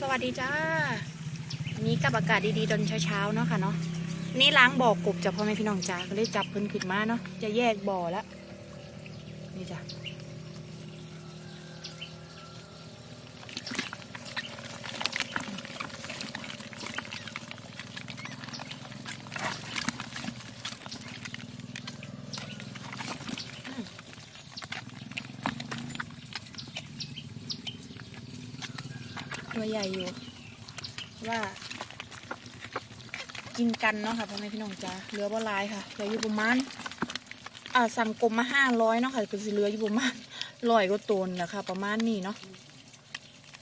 สวัสดีจ้าวันนี้กับอากาศดีๆตอนเช้าๆเนาะค่ะเนาะนี่ล้างบ่อกบจากพ่อแม่พี่น้องจ้าก็เลยจับเพิ่นขึ้นมาเนาะจะแยกบ่อแล้วนี่จ้า ใหญ่อยู่ ว่า กินกันเนาะค่ะพ่อแม่พี่น้องจ้าเหลือบ่ลายค่ะเหลืออยู่ประมาณอ่าสั่งกลมมาห้าร้อยเนาะค่ะก็สิเหลืออยู่ประมาณร้อยก็ตนแหละค่ะประมาณนี้เนาะ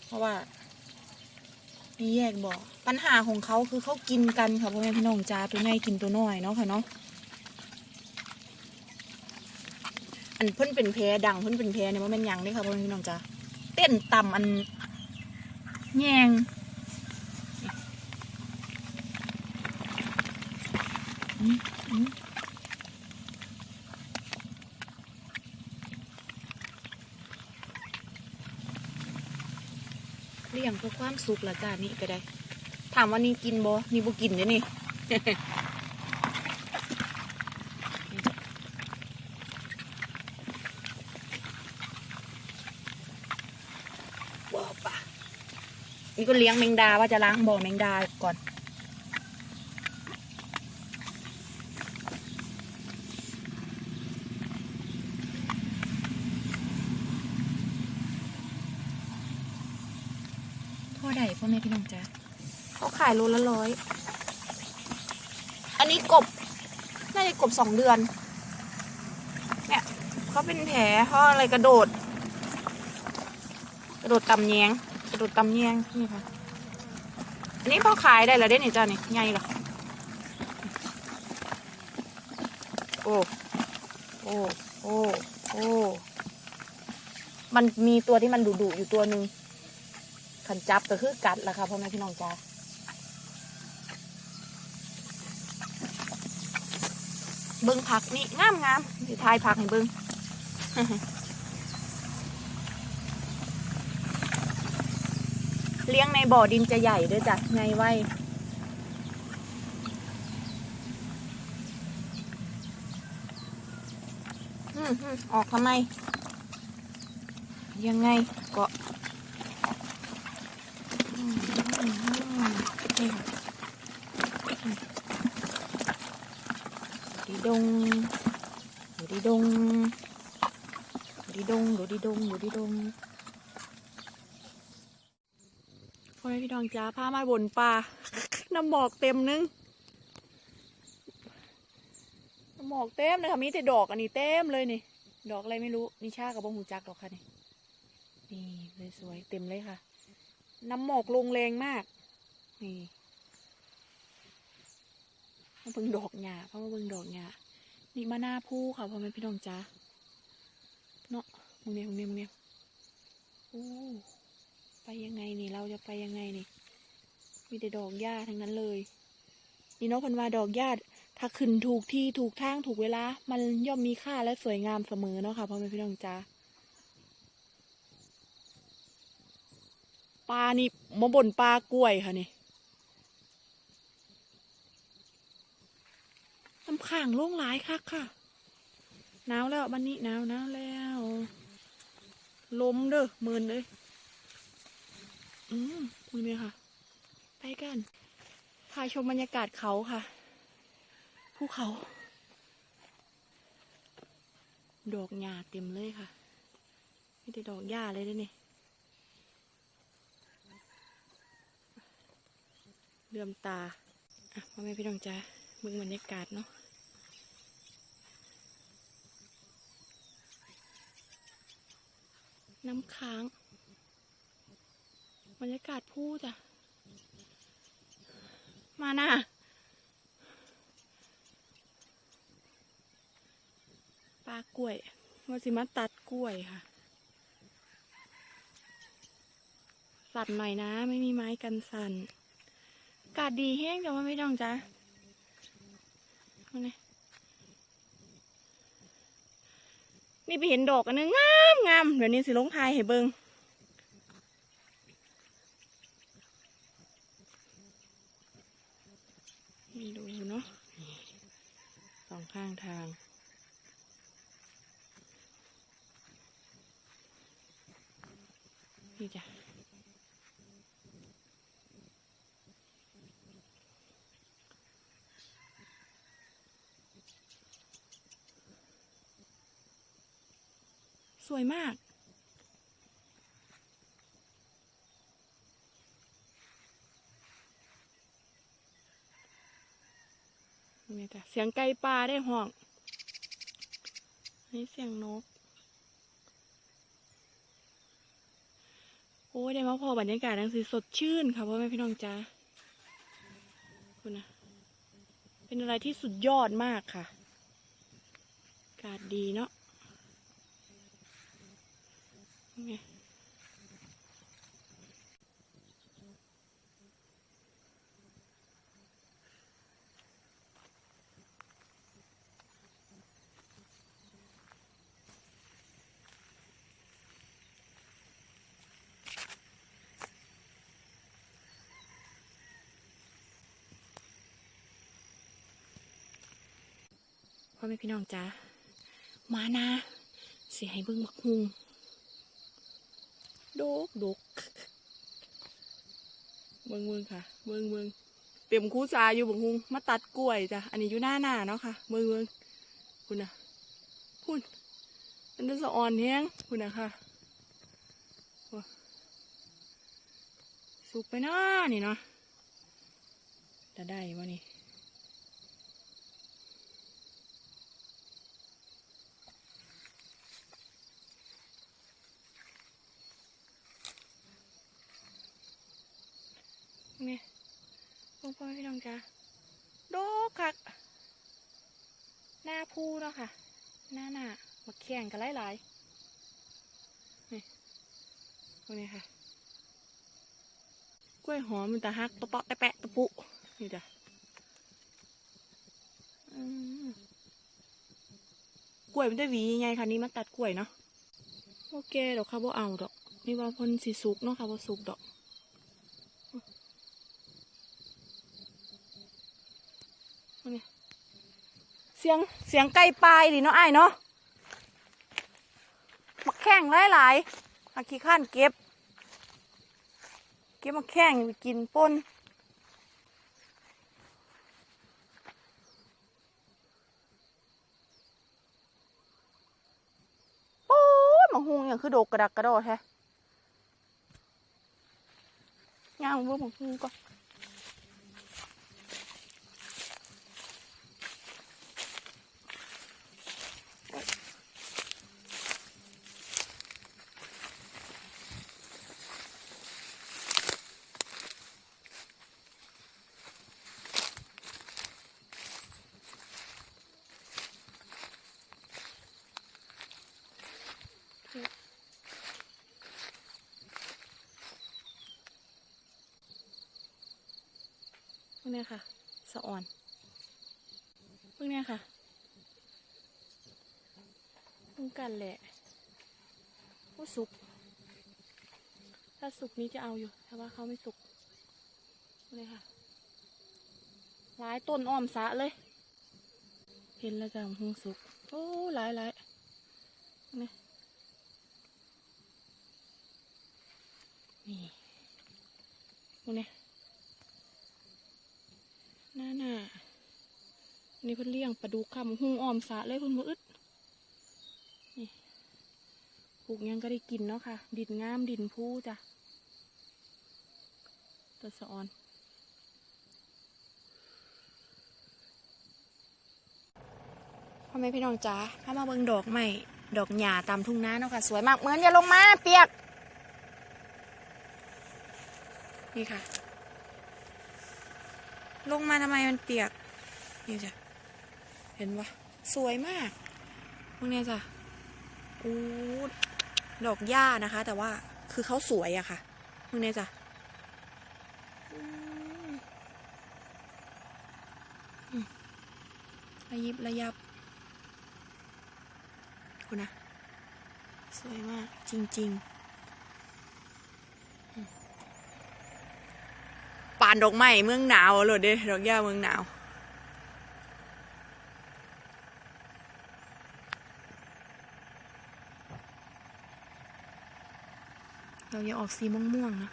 เพราะว่านี่แยกบ่อปัญหาของเขาคือเขากินกันค่ะพ่อแม่พี่น้องจ้าตัวใหญ่กินตัวน้อยเนาะค่ะเนาะอันเพิ่นเป็นแพรดังเพิ่นเป็นแพรเนี่ยมันเป็นยังนี่ค่ะพ่อแม่พี่น้องจ้าเต้นต่ำอัน แยงเลี้ยงเพื่อความสุขละจ้านี่ก็ได้ ถามว่านี่กินบ่นี่บ่กินเด้นี่ว้าวปะ นี่ก็เลี้ยงแมงดาว่าจะล้างบ่อแมงดาก่อนพ่อใดพ่อแม่พี่น้องจ้าเขาขายโลละร้อย อันนี้กบ น่าจะกบสองเดือน เนี่ยเขาเป็นแผลเพราะอะไรกระโดด กระโดดตำแยงก ระโดดตำแยงนี่ค่ะอันนี้เขาขายได้แล้วเด้นี่จ้านี่ไงล่ะโอ้โอ้โอ้โอ้มันมีตัวที่มันดุดุอยู่ตัวหนึ่งขันจับก็คือกัดแหละค่ะพ่อแม่พี่น้องจ้าเบิ้งผักนี่งามงามสิทายผักให้เบิ้ง เลี้ยงในบ่อดินจะใหญ่ด้วยจ้ะไงไว้อืมอืมออกทำไม ยังไงก็อืมอืมอืมนี่ค่ะดูดีดงดูดีดงดูดีดงดูดีดงดูดีดงพ่อแม่พี่น้องจ้าพามาบนป่าน้ำหมอกเต็มนึงน้ำหมอกเต็มเลยค่ะมีแต่ดอกอันนี้เต็มเลยนี่ ดอกอะไรไม่รู้นิชากับบงหูจักดอกค่ะนี่นี่เลยสวยเต็มเลยค่ะ น้ำหมอกลงแรงมาก นี่มาเบิ่งดอกหญ้าเพราะมาเบิ่งดอกหญ้านี่มาหน้าผู้ค่ะพ่อแม่พี่น้องจ้าเนาะมึงเนี่ยมึงเนี่ยมึงเนี่ยโอ้ ไปยังไงนี่ เราจะไปยังไงนี่มีแต่ดอกหญ้าทั้งนั้นเลย นี่เนาะพันว่าดอกหญ้าถ้าขึ้นถูกที่ถูกทางถูกเวลา มันย่อมมีค่าและสวยงามเสมอเนาะค่ะพ่อแม่พี่น้องจ้าปลานี่มาบ่นปลากล้วยค่ะนี่น้ำขังโล่งหลายคักค่ะหนาวแล้วบันนี้หนาวหนาวแล้วลมเด้อมืนเลย อืมมือเนี่ยค่ะ ไปกัน พาชมบรรยากาศเขาค่ะ ภูเขา ดอกหญ้าเต็มเลยค่ะไม่ได้ดอกหญ้าเลยด้อนี่เลื่อมตา อะพ่อแม่พี่น้องจ้าเบิ่งบรรยากาศเนาะน้ำค้าง บรรยากาศผู้จ้ะ มาน่ะปลากล้วยว่าสิมาตัดกล้วยค่ะ สั่นหน่อยนะ ไม่มีไม้กันสั่นอากาศดีแห้งแต่ว่าไม่ต้องจ้ะเอานี่นี่ไปเห็นดอกอันนึงงามงามเดี๋ยวนี้สิลงทายให้เบิง องข้างทาง นี่จ้ะสวยมาก นี่จ้ะเสียงไก่ป่าได้ห้องนี่เสียงนก โอ้ยได้มาพอบรรยากาศดังสีสดชื่นค่ะพ่อแม่พี่น้องจ้าคุณนะเป็นอะไรที่สุดยอดมากค่ะ อากาศดีเนาะ อแม่พี่น้องจ้ามานะเสียให้เบิ่งบักฮุงโดกโดกเบิ่งเบิ่งค่ะ เบิ่งเบิ่งเต็มคูซาอยู่บักฮุงมาตัดกล้วยจ้ะอันนี้อยู่หน้าหน้าเนาะค่ะเบิ่งเบิ่งคุณนะคุณมันจะสะอ่อนแห้งคุณนะค่ะสุกไปเนาะนี่เนาะจะได้วะนี่ นี่พวกพ่อพี่น้องจ้าโดกคัก หน้าพูเนาะค่ะ หน้าหน้ามาแข่งกันหลายๆนี่พวกนี้ค่ะ กล้วยหอมมันตะฮักตะเปาะตะแปะตะปุ นี่จ้ะกล้วยมันจะหวียังไงคะนี่มาตัดกล้วยเนาะโอเคดอกค่ะบ่เอาดอก นี่ว่าพ่นสีสุกเนาะค่ะบ่สุกดอก เสียงเสียงไก่ปลายดิเนาะไอ้เนาะมักแข้งหลายหลายๆอาขี้ข้านเก็บ เก็บมักแข้งไปกินป่นโอ้ยมังหุงอย่างคือโดกกระดักกระโดดแท้ย่างเบิ่งมังหุงก่อน พวกเนี้ยค่ะ สะอ่อนพวกเนี้ยค่ะเพิ่งกันแหละว่าสุก ถ้าสุกนี้จะเอาอยู่ แต่ว่าเขาไม่สุกพวกเนี้ยค่ะ หลายต้นอ้อมสะเลย เห็นแล้วจะหงสุก โอ้ หลายหลายนี่นี่พวกเนี้ย น้าหน้านี่เพิ่นเลี้ยงปลาดุกค่ะหมูหุงอ้อมสะเลยเพิ่นบ่อึดนี่ปลูกยังก็ได้กินเนาะค่ะ ดินงามดินพู้จ้ะตัวสะออนพ่อแม่พี่น้องจ๋าถ้ามาเบิ่งดอกใหม่ ดอกหญ้าตามทุ่งนาเนาะค่ะ สวยมากเหมือนอย่าลงมาเปียก นี่ค่ะ ลงมาทำไมมันเปียก นี่จ้ะ เห็นปะสวยมากพวกเนี้ยจ้ะอู้ดอกหญ้านะคะ แต่ว่าคือเขาสวยอะค่ะพวกเนี้ยจ้ะอืมอืมระยิบระยับคุณนะ สวยมากจริง ๆานดอกไม้เมืองหนาวโหลดเด้ดอกหญ้าเมืองหนาวเราอย่าออกสีม่วงๆนะ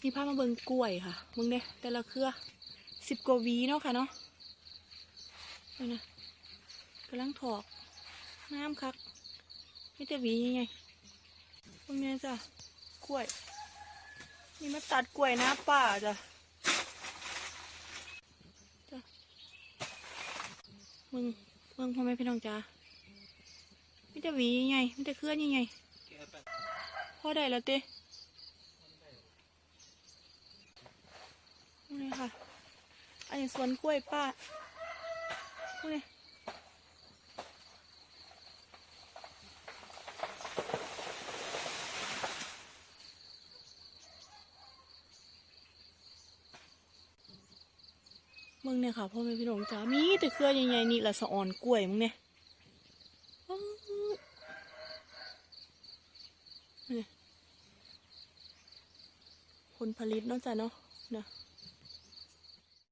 นี่พามาเบิงกล้วยค่ะมึงเนี่ยแต่ละเครือสิบกว่าวีเนาะค่ะเนาะนี่นะกำลังถอกน้ำคักไม่แต่วีไง มึงนี่ยจ้ะกล้วย นี่มาตัดกล้วยน้าป่าจ้ะจ้ะมึงมึงพ่อแม่พี่น้องจ้าไม่แต่หวียังไงไม่แต่เคลื่อนยังไงพอได้แล้วเต้นี่ค่ะ อันนี้สวนกล้วยป้านี่ มึงเนี่ยค่ะพ่อแม่พี่น้องจ้ามีแต่เครือใหญ่ๆนี่ละสะออนกล้วยมึงเนี่ยอื้อนี่ผลผลิตเนาะจ้ะเนาะนะ